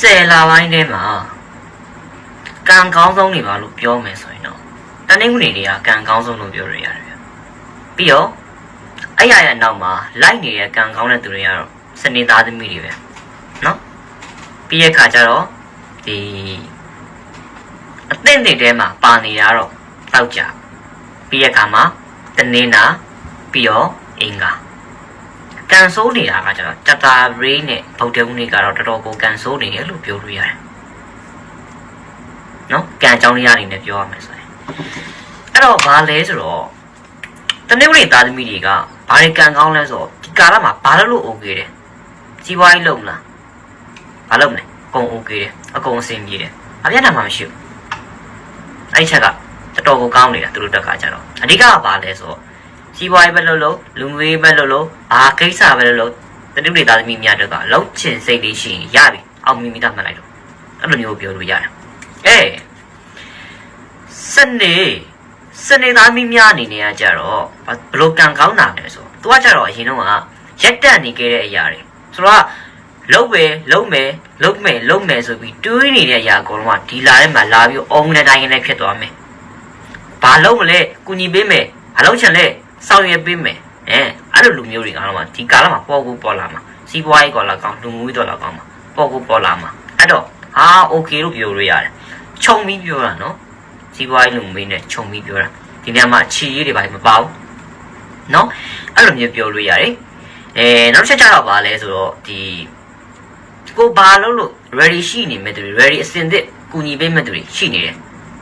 ဆယ်လပိုင်းထဲမှာကံကောင်းဆုံးနေပါလို့ပြောမယ်ဆိုရင်တော့တနင်္ဂနွေတွေကကံကောင်းဆုံးလို့ပြောရရတယ်ဗျပြီးတော့အဲ့ရရဲ့နောက်မှာလိုက်နေတဲ့ကံကောင်းတဲ့သူတွေကတော့စနေသားသမီးတွေပဲနော်ပြီးရဲ့ခါကျတော့ဒီအသင့်တွေထဲမှာပါနေတာတော့တောက်ကြပြီးရဲ့ခါမှာတနင်္လာပြီးတော့အင်္ဂါ ကန်ဆိုးနေတာကကျတော့တတာရေးနဲ့ဗုဒ္ဓဦးနေ့ကတော့တော်တော်ကိုကန်ဆိုးနေတယ်လို့ပြောလို့ရတယ်။နော်ကန်အကြောင်းလေးအနေနဲ့ပြောရမယ်ဆိုရင်အဲ့တော့ဘာလဲဆိုတော့တနေ့နေ့သားသမီးတွေကဘာတွေကန်ကောင်းလဲဆိုတော့ဒီကာလမှာဘာလို့လို့ okay တယ်။စီးပွားရေးလုပ်မလား။ဘာလုပ်မလဲ။အကုန် okay တယ်။အကုန်အဆင်ပြေတယ်။အပြတ်တာမှမရှိဘူး။အဲ့ဒီချက်ကတော်တော်ကိုကောင်းနေတာသူတို့တက်ကကြတော့အဓိကကဘာလဲဆိုတော့ စီးပွားရေးပဲလုပ်လို့လူငွေပဲလုပ်လို့ဘာကိစ္စပဲလုပ်လို့တတိပဒေသားသမီးများတော့ကလောက်ချင်စိတ်လေးရှိရင်ရပြီအောင်မိမိသားမှတ်လိုက်တော့အဲ့လိုမျိုးပြောလို့ရတယ်အဲစနေစနေသားသမီးများအနေနဲ့ကကြတော့ဘဘလို့ကံကောင်းတာလဲဆိုသူကကြတော့အရင်တော့ကရက်တက်နေခဲ့တဲ့အရာတွေဆိုတော့လုံးပဲလုံးမယ်လုံးမယ်လုံးမယ်ဆိုပြီးတွေးနေတဲ့အရာအကုန်လုံးကဒီလာထဲမှာလာပြီးအုံးနဲ့တိုင်းနဲ့ဖြစ်သွားမယ်ဘာလုံးမလဲကုညီပေးမယ်ဘာလုံးချင်လဲ ဆောင်ရွက်ပေးမယ်အဲအဲ့လိုလူမျိုးတွေအားလုံးကဒီကာလမှာပေါ်ကိုပေါ်လာမှာစီးပွားရေးကော်လာကောင်လူမှုရေးတော်လာကောင်မှာပေါ်ကိုပေါ်လာမှာအဲ့တော့ဟာ okay လို့ပြောလို့ရတယ်ခြုံပြီးပြောတာနော်စီးပွားရေးလူမှုရေးနဲ့ခြုံပြီးပြောတာဒီနေရာမှာအခြေရေးတွေပါမပါဘူးနော်အဲ့လိုမျိုးပြောလို့ရတယ်အဲနောက်ချက်ကြတော့ပါလဲဆိုတော့ဒီကိုဘာလို့လို့ ready ရှိနေမဲ့သူတွေ ready အစင်သစ်ကူညီပေးမဲ့သူတွေရှိနေတယ်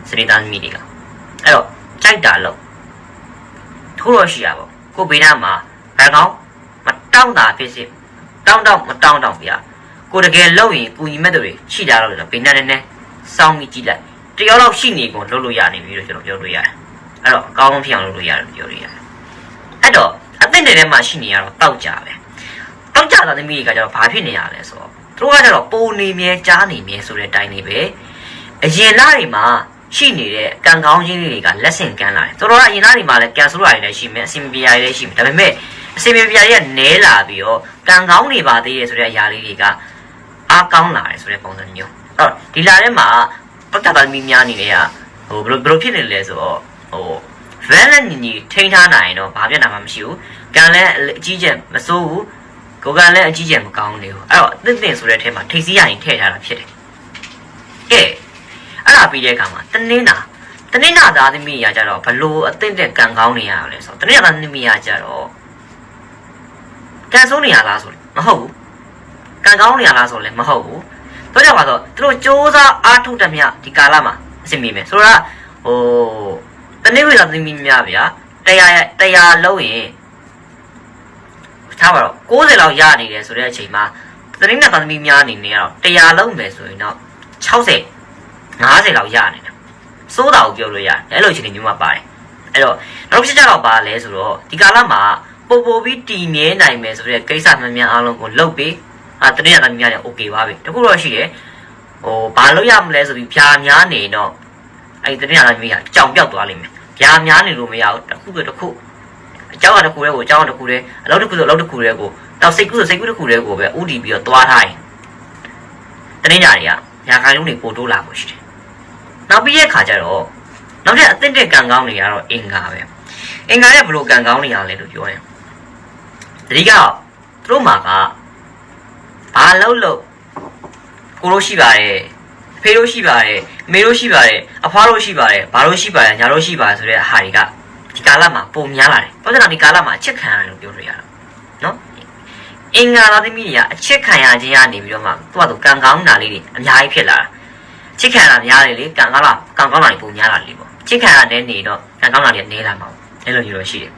စနေသားသမီးတွေကအဲ့တော့ကြိုက်တာလို့ ထိုးတော့ရှိရပါကိုဘေးနားမှာဘယ်ကောင်မတောင်းတာဖြစ်စစ်တောင်းတော့မတောင်းတော့ဗျာကိုတကယ်လုံရင်ပူညီမဲ့တွေရှိတာတော့ဘေးနားနဲ့နဲ့စောင်းပြီးကြည့်လိုက်တယောက်တော့ရှိနေကုန်လုပ်လို့ရနေပြီလို့ကျွန်တော်ပြောလို့ရတယ်အဲ့တော့အကောင်းဆုံးဖြစ်အောင်လုပ်လို့ရတယ်ပြောလို့ရတယ်အဲ့တော့အသင့်တဲ့ထဲမှာရှိနေရတော့တောက်ကြပဲတောက်ကြတာသမီးတွေကကျတော့ဘာဖြစ်နေရလဲဆိုတော့သူတို့ကကျတော့ပုံနေမြဲကြားနေမြဲဆိုတဲ့အတိုင်းနေပဲအရင်လားတွေမှာ ရှိနေတဲ့ကံကောင်းခြင်းတွေကလက်ဆင့်ကမ်းလာတယ်။တော်တော်အရင်သားတွေမှာလည်းကန်ဆိုးတာတွေလည်းရှိမယ်အစီမပြေရတွေလည်းရှိမယ်။ဒါပေမဲ့အစီမပြေရတွေကနဲလာပြီးတော့ကံကောင်းနေပါသေးတယ်ဆိုတဲ့အရာလေးတွေကအားကောင်းလာတယ်ဆိုတဲ့ပုံစံမျိုး။အဲ့တော့ဒီလာထဲမှာပတ်တာသမီးများအနေနဲ့ကဟိုဘယ်လိုဘယ်လိုဖြစ်နေလဲဆိုတော့ဟို van နဲ့ညီညီထိန်းထားနိုင်တော့ဘာပြဿနာမှမရှိဘူး။ကံလည်းအကြီးကျယ်မစိုးဘူး။ကိုယ်ကလည်းအကြီးကျယ်မကောင်းနေဘူး။အဲ့တော့အသင့်သင့်ဆိုတဲ့အထဲမှာထိတ်စီးရရင်ထည့်ထားတာဖြစ်တယ်။ကဲ အဲ့ဒါပြီးတဲ့အခါမှာတနင်္လာတနင်္လာသားသမီးရကြတော့ဘလို့အသင့်တဲ့ကံကောင်းနေရလဲဆိုတော့တနင်္လာသားသမီးရကြတော့ကံဆုံးနေရလားဆိုလဲမဟုတ်ဘူးကံကောင်းနေရလားဆိုလဲမဟုတ်ဘူးတော့ကြပါတော့သူတို့စ조사အားထုတ်တဲ့မြဒီကာလမှာအဆင်ပြေမယ်ဆိုတော့ဟိုတနင်္လာသားသမီးများဗျာတရားတရားလုံးရင်ထားပါတော့60လောက်ရနေတယ်ဆိုတဲ့အချိန်မှာတနင်္လာသားသမီးများအနေနဲ့ကတော့တရားလုံးမယ်ဆိုရင်တော့60 90လောက်ရနေတယ်စိုးတာကိုပြောလို့ရတယ်အဲ့လိုအခြေအနေမျိုးမှာပါတယ်အဲ့တော့နောက်တစ်ချက်ကြတော့ပါလဲဆိုတော့ဒီကာလမှာပို့ပို့ပြီးတည်မြဲနိုင်မယ်ဆိုတဲ့ကိစ္စမှန်များအားလုံးကိုလုပ်ပြီးအာတတိယသမီးများလည်း okay ပါပဲတခုတော့ရှိတယ်ဟိုဘာလို့ရမလဲဆိုပြီးဖြာများနေတော့အဲ့တတိယသမီးကကြောင်ပြောက်သွားလိမ့်မယ်ဖြာများနေလို့မရဘူးတစ်ခုဆိုတစ်ခုအကြောင်းတစ်ခုတည်းကိုအကြောင်းတစ်ခုတည်းအလုပ်တစ်ခုဆိုအလုပ်တစ်ခုတည်းကိုတောက်စိတ်ကူးဆိုစိတ်ကူးတစ်ခုတည်းကိုပဲဥတီပြီးတော့သွားထားရင်တတိယတွေကညာခိုင်လုံးတွေပို့တိုးလာဖို့ရှိတယ် နောက်ပြီးရဲ့ခါကျတော့နောက်ထပ်အသင့်တဲ့ကံကောင်းတွေကတော့အင်္ဂါပဲအင်္ဂါရဲ့ဘလို့ကံကောင်းတွေရလဲလို့ပြောရင်တတိကသူတို့မှာကဘာလို့လို့ကိုလို့ရှိပါတယ်အဖေတို့ရှိပါတယ်အမေတို့ရှိပါတယ်အဖွားတို့ရှိပါတယ်ဘာလို့ရှိပါတယ်ညာတို့ရှိပါတယ်ဆိုတဲ့အဟာတွေကဒီကာလမှာပုံများလာတယ်ဘာလို့လဲဒီကာလမှာအချက်ခံရတယ်လို့ပြောလို့ရတာနော်အင်္ဂါသားသမီးတွေကအချက်ခံရခြင်းကနေပြီးတော့မှသူ့အတူကံကောင်းတာလေးတွေအများကြီးဖြစ်လာတာ ချစ်ခံတာများတယ်လေကံကောင်းလာကံကောင်းလာရင်ပုံများလာလေပေါ့ချစ်ခံရတဲ့နေတော့ကံကောင်းလာတဲ့နေလာမှာအဲ့လိုမျိုးတော့ရှိတယ်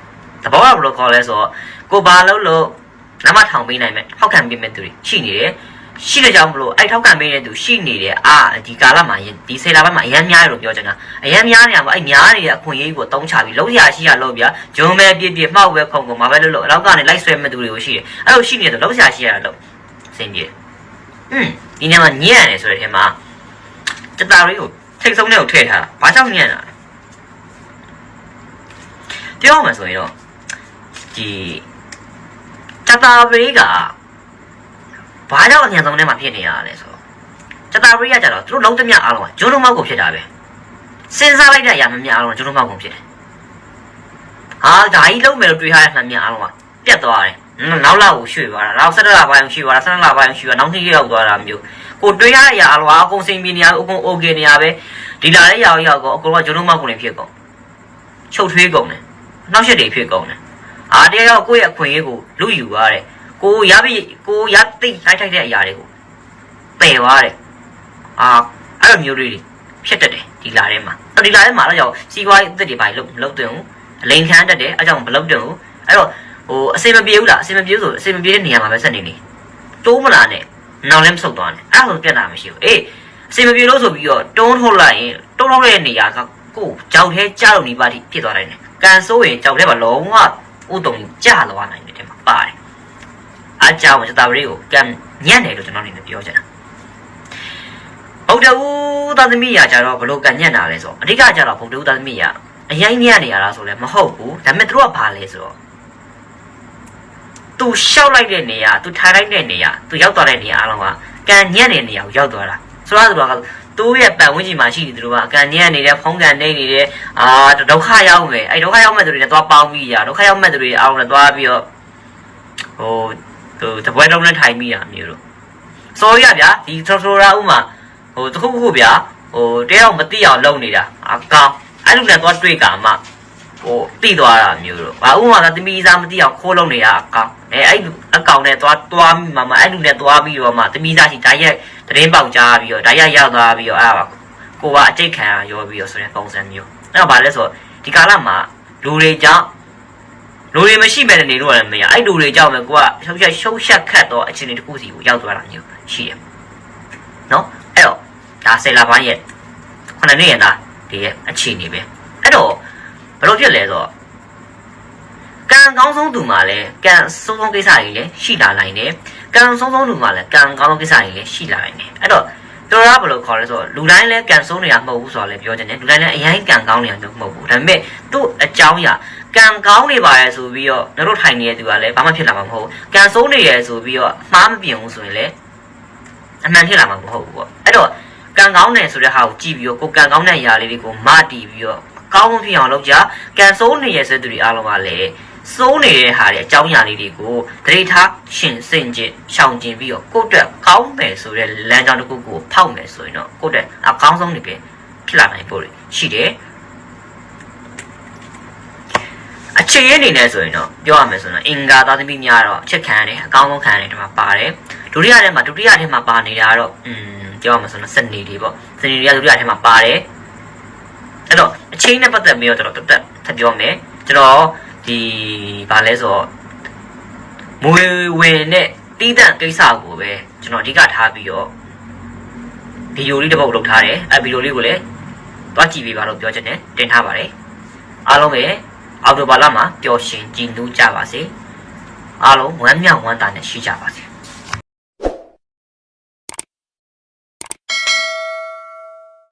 တဘောကဘယ်လိုခေါ်လဲဆိုတော့ကိုဘာလို့လို့နမထောင်ပေးနိုင်မဲ့ထောက်ခံပေးမဲ့သူတွေရှိနေတယ်ရှိတဲ့ကြောင့်မလို့အဲ့ထောက်ခံပေးတဲ့သူရှိနေတယ်အာဒီကာလမှာဒီဆယ်လပိုင်းမှာအရန်များရလို့ပြောချင်တာအရန်များနေရမှာအဲ့များနေတဲ့အခွင့်အရေးကိုတုံးချပြီးလုံးရရှိရလို့ဗျာဂျုံမဲ့ပြည့်ပြည့်မှောက်ပဲခုံခုံမှာပဲလို့လို့အနောက်ကနေလိုက်ဆွဲမဲ့သူတွေကိုရှိတယ်အဲ့လိုရှိနေတော့လုံးရရှိရလို့စင်ပြေอืมဒီနေ့မှာညံ့ရတယ်ဆိုတဲ့ထဲမှာ စတာလေးကိုထိတ်ဆုံးတဲ့ကိုထည့်ထားတာဘာကြောင့်ညံ့တာလဲပြောမှဆိုရင်တော့ဒီစတာလေးကဘာကြောင့်အញ្ញံဆုံးထဲမှာဖြစ်နေရတာလဲဆိုတော့စတာပရိကကြတော့သူတို့လုံးသမျှအားလုံးကဂျိုးလုံးမောက်ကိုဖြစ်တာပဲစဉ်းစားလိုက်တဲ့အရာမများအားလုံးကဂျိုးလုံးမောက်ကိုဖြစ်တယ်ဟာဒါကြီးလုံးမယ်လို့တွေးထားတဲ့မှန်များအားလုံးကပြတ်သွားတယ်နောက်လောက်ကိုရွှေ့သွားတာနောက်ဆက်လပိုင်းရွှေ့သွားတာဆက်လပိုင်းရွှေ့သွားနောက်နှစ်ရောက်သွားတာမျိုး ကိုတွေးရတဲ့အရာအလွာအကုန်စိတ်မိနေရအကုန် okay နေရပဲဒီလာတဲ့အရာရောက်ကောအကုန်ကကျွန်တော်မှကုန်နေဖြစ်ကုန်ချုပ်ထွေးကုန်တယ်နောက်ရက်တွေဖြစ်ကုန်တယ်အာတယောက်ကိုယ့်ရဲ့အခွင့်အရေးကိုလူယူရတဲ့ကိုရပြီကိုရသိလိုက်ထိုက်တဲ့အရာတွေကိုပယ်သွားတယ်အာအဲ့လိုမျိုးတွေဖြစ်တတ်တယ်ဒီလာထဲမှာအဲ့ဒီလာထဲမှာတော့ကြောင့်စီးပွားရေးအသက်တွေပိုင်းလုံးမလုံးသွင်းဘူးအလိန်ခံတတ်တယ်အဲ့ကြောင့်မလုံးသွင်းဘူးအဲ့တော့ဟိုအစင်မပြေဘူးလားအစင်မပြေဆိုအစင်မပြေတဲ့နေရာမှာပဲဆက်နေနေတိုးမလာနဲ့ နောက်လည်းမဆုတ်သွားနဲ့အဲ့လိုပြတ်တာမရှိဘူးအေးအစင်မပြေလို့ဆိုပြီးတော့တွန်းထုတ်လိုက်ရင်တွန်းထုတ်တဲ့နေရာကကိုယ်ကြောက်သေးကြောက်လို့နေပါတိဖြစ်သွားတယ်ကန်ဆိုးရင်ကြောက်တဲ့မှာလုံးဝဥတုံကြသွားနိုင်တယ်တဲ့မှာပါတယ်အားကြောင့်စတာပရိကိုကန်ညံ့တယ်လို့ကျွန်တော်အနေနဲ့ပြောချင်တာဗုဒ္ဓဦးသာသမီရာကြတော့ဘလို့ကညံ့တာလဲဆိုအဓိကကြတော့ဗုဒ္ဓဦးသာသမီရာအရင်ညံ့နေရတာဆိုလဲမဟုတ်ဘူးဒါပေမဲ့သူတို့ကဘာလဲဆိုတော့ သူရှောက်လိုက်တဲ့နေရာသူထိုင်လိုက်တဲ့နေရာသူရောက်သွားတဲ့နေရာအလုံးကကံညံ့တဲ့နေရာကိုရောက်သွားတာဆိုတော့သူကသူ့ရဲ့ပတ်ဝန်းကျင်မှာရှိနေသူတို့ကကံညံ့နေတဲ့ဖုံးကန်နေနေတဲ့အာဒုက္ခရောက်မယ်အဲဒုက္ခရောက်မဲ့သူတွေနဲ့သွားပေါင်းပြီးရဒုက္ခရောက်မဲ့သူတွေအားလုံးနဲ့သွားပြီးတော့ဟိုသူတပွဲလုံးနဲ့ထိုင်မိတာမျိုးလို့ဆိုရဗျာဒီထရိုထရိုရာဥမာဟိုတခုခုဗျာဟိုတယောက်မသိအောင်လုပ်နေတာအကောင်အဲ့လိုနဲ့သွားတွေ့ကမှ ဟိုတိသွားတာမျိုးတော့ဘာဥမာကသမီးစားမသိအောင်ခိုးလုပ်နေတာအကောင်အဲအဲ့အကောင်နဲ့သွားသွားမိမှမအဲ့လိုနဲ့သွားပြီးတော့မှသမီးစားရှိဓာတ်ရိုက်တရင်ပေါက်ကြားပြီးတော့ဓာတ်ရိုက်ရောက်သွားပြီးတော့အဲ့ဒါကိုကအကျိတ်ခံရရောပြီးတော့ဆိုတဲ့ပုံစံမျိုးအဲ့တော့ဗာလဲဆိုတော့ဒီကာလမှာလူတွေကြောင့်လူတွေမရှိမဲ့နေလို့လည်းမရအဲ့လူတွေကြောင့်ပဲကိုကရှုပ်ချက်ရှုပ်ရှက်ခတ်တော့အခြေအနေတစ်ခုစီကိုရောက်သွားတာမျိုးရှိတယ်နော်အဲ့တော့ဒါဆယ်လပိုင်းရဲ့ခုနှစ်နှစ်ရဲ့သားဒီရဲ့အခြေအနေပဲအဲ့တော့ ဘယ်လိုဖြစ်လဲဆိုတော့ကံကောင်းဆုံးသူမှာလည်းကံဆုံးဆုံးကိစ္စတွေလည်းရှိလာနိုင်တယ်ကံဆုံးဆုံးသူမှာလည်းကံကောင်းဆုံးကိစ္စတွေလည်းရှိလာနိုင်တယ်အဲ့တော့တော်ရဘယ်လိုခေါ်လဲဆိုတော့လူတိုင်းလည်းကံဆုံးနေတာမဟုတ်ဘူးဆိုတော့လည်းပြောချင်တယ်လူတိုင်းလည်းအရင်ကံကောင်းနေတာမျိုးမဟုတ်ဘူးဒါပေမဲ့သူ့အကြောင်းအရာကံကောင်းနေပါရဲ့ဆိုပြီးတော့တို့ထိုင်နေတဲ့သူကလည်းဘာမှဖြစ်လာမှာမဟုတ်ဘူးကံဆုံးနေရဆိုပြီးတော့မှားမပြင်ဘူးဆိုရင်လည်းအမှန်ဖြစ်လာမှာမဟုတ်ဘူးပေါ့အဲ့တော့ကံကောင်းတယ်ဆိုတဲ့ဟာကိုကြည့်ပြီးတော့ကိုကံကောင်းတဲ့အရာလေးတွေကိုမတီးပြီးတော့ ကောင်းဖြစ်အောင်လုပ်ကြကံစိုးနေရတဲ့သူတွေအားလုံးကလည်းစိုးနေတဲ့ဟာတွေအကြောင်းအရာလေးတွေကိုတတိထားရှင်စင်ကျင်ရှောင်ကျင်ပြီးတော့ကိုယ့်အတွက်ကောင်းမယ်ဆိုတဲ့လမ်းကြောင်းတစ်ခုကိုဖောက်မယ်ဆိုရင်တော့ကိုယ့်အတွက်အကောင်းဆုံးနေပဲဖြစ်လာနိုင်ဖို့ရှိတယ်အခြေရင်းအနေနဲ့ဆိုရင်တော့ပြောရမယ်ဆိုရင်အင်္ဂါသားသမီးများတော့ချက်ခံရတယ်အကောင်းဆုံးခံရတယ်ဒီမှာပါတယ်ဒုတိယထဲမှာဒုတိယထဲမှာပါနေတာတော့อืมပြောရမှာဆိုတော့စနေတွေပေါ့စနေတွေကဒုတိယထဲမှာပါတယ် အဲ့တော့အချင်းနဲ့ပတ်သက်ပြီးတော့ကျွန်တော်တက်တက်ထပ်ပြောမယ်ကျွန်တော်ဒီဘာလဲဆိုတော့မွေဝင်နဲ့တီးတန့်ကိစ္စကိုပဲကျွန်တော်အဓိကထားပြီးတော့ဗီဒီယိုလေးတစ်ပုဒ်လုပ်ထားတယ်အဲဗီဒီယိုလေးကိုလည်းတွားကြည့်ပေးပါလို့ပြောချင်တယ်တင်ထားပါတယ်အားလုံးပဲအော်တိုဘာလမှာပျော်ရွှင်ကြည်နူးကြပါစေအားလုံးဝမ်းမြောက်ဝမ်းသာနဲ့ရှိကြပါစေ